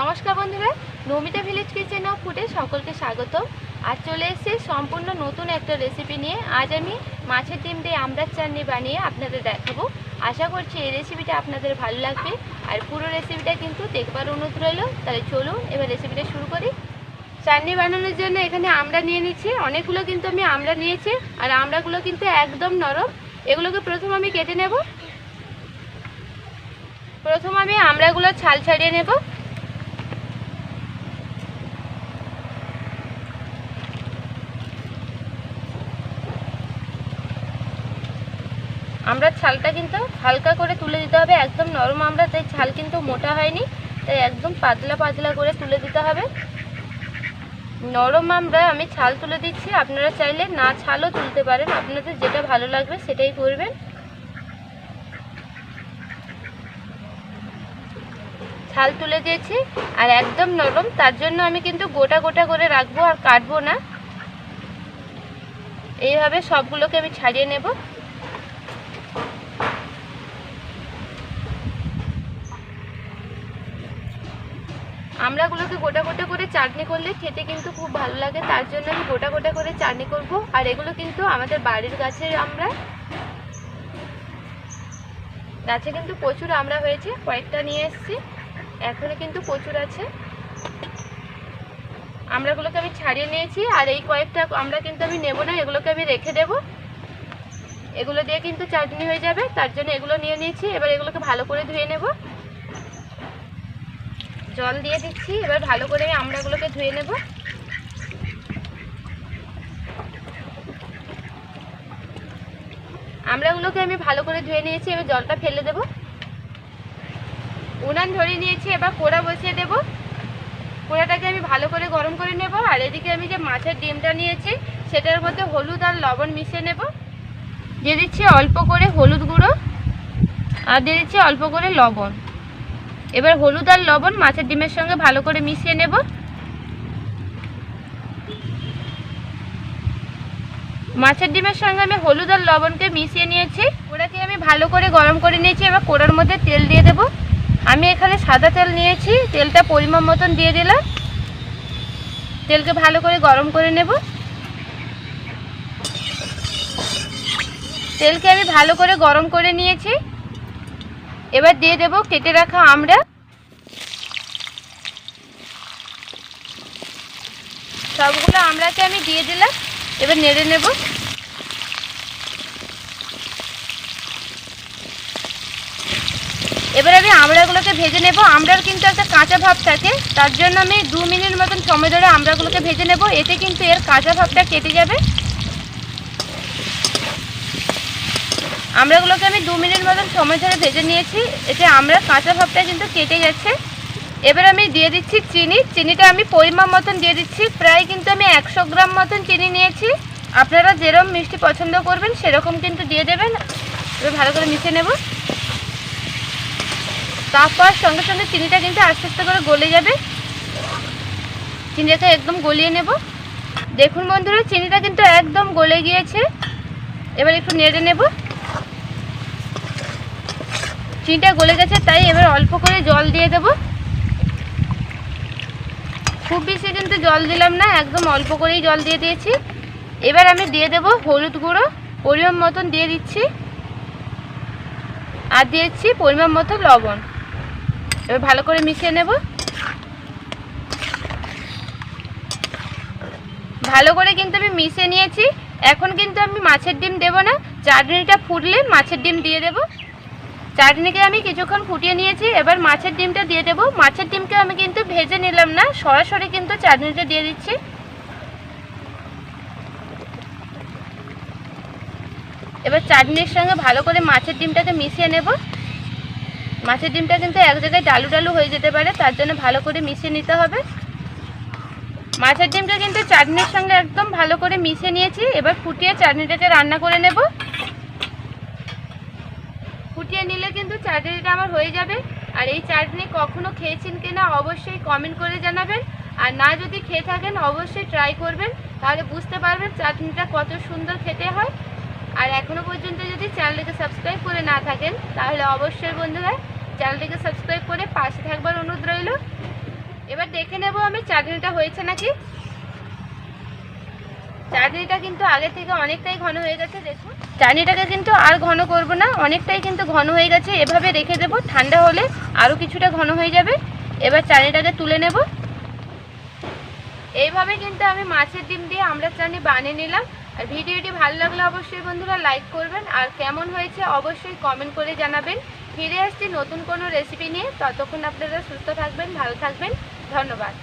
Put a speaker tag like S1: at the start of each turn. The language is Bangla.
S1: নমস্কার বন্ধুরা, নমিতা ভিলেজ কিচেন অফ ফুডে সকলকে স্বাগত আজ চলে এসেছি সম্পূর্ণ নতুন একটা রেসিপি নিয়ে। আজ আমি মাছের ডিম দিয়ে আমড়ার চাটনি বানিয়ে আপনাদের দেখাবো। আশা করছি এই রেসিপিটা আপনাদের ভালো লাগবে। আর পুরো রেসিপিটা কিন্তু দেখবার অনুরোধ রইল। তাহলে চলুন এবার রেসিপিটা শুরু করি। চাটনি বানানোর জন্য এখানে আমড়া নিয়ে নিচ্ছি। অনেকগুলো কিন্তু আমি আমড়া নিয়েছি। আর আমড়াগুলো কিন্তু একদম নরম। এগুলোকে প্রথম আমি কেটে নেব। প্রথম আমি আমড়াগুলো ছাল ছাড়িয়ে নেব। আমরা ছালটা কিন্তু হালকা করে তুলে দিতে হবে, একদম নরম আমরা, তাই ছাল কিন্তু মোটা হয়নি, তাই একদম পাতলা পাতলা করে তুলে দিতে হবে। নরম আমরা, আমি ছাল তুলে দিচ্ছি, আপনারা চাইলে না ছালও তুলতে পারেন, আপনাদের যেটা ভালো লাগবে সেটাই করবেন। ছাল তুলে দিয়েছি, আর একদম নরম, তার জন্য আমি কিন্তু গোটা গোটা করে রাখব আর কাটবো না। এইভাবে সবগুলোকে আমি ছাড়িয়ে নেব। আমড়াগুলোকে গোটা গোটা করে চাটনি করলে খেতে কিন্তু খুব ভালো লাগে, তার জন্য আমি গোটা গোটা করে চাটনি করব। আর এগুলো কিন্তু আমাদের বাড়ির গাছের আমরা গাছে কিন্তু প্রচুর আমরা হয়েছে, কয়েকটা নিয়ে এসেছি। এখনও কিন্তু প্রচুর আছে। আমড়াগুলোকে আমি ছাড়িয়ে নিয়েছি, আর এই কয়েকটা আমরা কিন্তু আমি নেব না, এগুলোকে আমি রেখে দেব। এগুলো দিয়ে কিন্তু চাটনি হয়ে যাবে, তার জন্য এগুলো নিয়ে নিয়েছি। এবার এগুলোকে ভালো করে ধুয়ে নেব। জল দিয়ে দিচ্ছি, এবার ভালো করে আমি আমড়াগুলোকে ধুয়ে নেব। আমড়াগুলোকে আমি ভালো করে ধুয়ে নিয়েছি, এবার জলটা ফেলে দেব। উনান ধরিয়ে নিয়েছি, এবার কোড়া বসিয়ে দেব। কোড়াটাকে আমি ভালো করে গরম করে নেব, আর এদিকে আমি যে মাছের ডিমটা নিয়েছি, সেটার মধ্যে হলুদ আর লবণ মিশিয়ে নেব। দিয়ে দিচ্ছি অল্প করে হলুদ গুঁড়ো, আর দিয়ে দিচ্ছি অল্প করে লবণ। এবার হলুদ আর লবণ মাছের ডিমের সঙ্গে ভালো করে মিশিয়ে নেব। মাছের ডিমের সঙ্গে আমি হলুদ আর লবণকে মিশিয়ে নিয়েছি। ওটাকে আমি ভালো করে গরম করে নিয়েছি, এবার কোড়ার মধ্যে তেল দিয়ে দেব। আমি এখানে সাদা তেল নিয়েছি, তেলটা পরিমাণ মতন দিয়ে দিলাম। তেলকে ভালো করে গরম করে নেব। তেলকে আমি ভালো করে গরম করে নিয়েছি। এবার দিয়ে দেব কেটে রাখা আমরা সবগুলো আমড়াকে আমি দিয়ে দিলাম, এবার নেড়ে নেব। এবার আমি আমড়াগুলোকে ভেজে নেব। আমড়ার কিন্তু একটা কাঁচা ভাব থাকে, তার জন্য আমি দু মিনিট মতন সময় ধরে আমড়াগুলোকে ভেজে নেব। এতে কিন্তু এর কাঁচা ভাবটা কেটে যাবে। আমড়াগুলোকে আমি দু মিনিট মতন সময় ধরে ভেজে নিয়েছি। এতে আমরা কাঁচা ভাবটা কিন্তু কেটে যাচ্ছে। এবার আমি দিয়ে দিচ্ছি চিনি। চিনিটা আমি পরিমাণ মতন দিয়ে দিচ্ছি। প্রায় কিন্তু আমি একশো গ্রাম মতন চিনি নিয়েছি। আপনারা যেরকম মিষ্টি পছন্দ করবেন, সেরকম কিন্তু দিয়ে দেবেন। এবার ভালো করে মিশিয়ে নেব। তারপর সঙ্গে সঙ্গে চিনিটা কিন্তু আস্তে আস্তে করে গলে যাবে। চিনিটাকে একদম গলিয়ে নেব। দেখুন বন্ধুরা, চিনিটা কিন্তু একদম গলে গিয়েছে। এবার একটু নেড়ে নেব। চিনিটা গলে গেছে, তাই এবার অল্প করে জল দিয়ে দেব। খুব বেশি কিন্তু জল দিলাম না, একদম অল্প করেই জল দিয়ে দিয়েছি। এবার আমি দিয়ে দেব হলুদ গুঁড়ো, পরিমাণ মতন দিয়ে দিচ্ছি। আর দিয়েছি পরিমাণ মতো লবণ। এবার ভালো করে মিশিয়ে নেব। ভালো করে কিন্তু আমি মিশিয়ে নিয়েছি। এখন কিন্তু আমি মাছের ডিম দেব না, চাটনিটা ফুটলে মাছের ডিম দিয়ে দেব। চাটনিকে আমি কিছুক্ষণ ফুটিয়ে নিয়েছি, এবার মাছের ডিমটা দিয়ে দেব। মাছের ডিমকে আমি কিন্তু ভেজে নিলাম না, সরাসরি কিন্তু চাটনিটা দিয়ে দিচ্ছি। এবার চাটনির সঙ্গে ভালো করে মাছের ডিমটাকে মিশিয়ে নেব। মাছের ডিমটা কিন্তু এক জায়গায় ডালু ডালু হয়ে যেতে পারে, তার জন্য ভালো করে মিশিয়ে নিতে হবে। মাছের ডিমটা কিন্তু চাটনির সঙ্গে একদম ভালো করে মিশিয়ে নিয়েছি, এবার ফুটিয়ে চাটনিটাকে রান্না করে নেব। ফুটিয়ে নিলে কিন্তু চাটনিটা আমার হয়ে যাবে। আর এই চাটনি কখনো খেয়েছেন কিনা অবশ্যই কমেন্ট করে জানাবেন। আর না যদি খেয়ে থাকেন, অবশ্যই ট্রাই করবেন। তাহলে বুঝতে পারবেন চাটনিটা কত সুন্দর খেতে হয়। আর এখনও পর্যন্ত যদি চ্যানেলটিকে সাবস্ক্রাইব করে না থাকেন, তাহলে অবশ্যই বন্ধুরা চ্যানেলটিকে সাবস্ক্রাইব করে পাশে থাকবার অনুরোধ রইল। এবার দেখে নেব আমি চাটনিটা হয়েছে নাকি। চাটনিটা কিন্তু আগে থেকে অনেকটাই ঘন হয়ে গেছে, দেখুন। চাটনিটাকে কিন্তু আর ঘন করব না, অনেকটাই কিন্তু ঘন হয়ে গেছে। এভাবে রেখে দেব, ঠান্ডা হলে আরও কিছুটা ঘন হয়ে যাবে। এবার চাটনিটাকে তুলে নেব। এইভাবে কিন্তু আমি মাছের ডিম দিয়ে আমরা চাটনি বানিয়ে নিলাম। আর ভিডিওটি ভালো লাগলে অবশ্যই বন্ধুরা লাইক করবেন। আর কেমন হয়েছে অবশ্যই কমেন্ট করে জানাবেন। ফিরে আসছি নতুন কোনো রেসিপি নিয়ে। ততক্ষণ আপনারা সুস্থ থাকবেন, ভালো থাকবেন। ধন্যবাদ।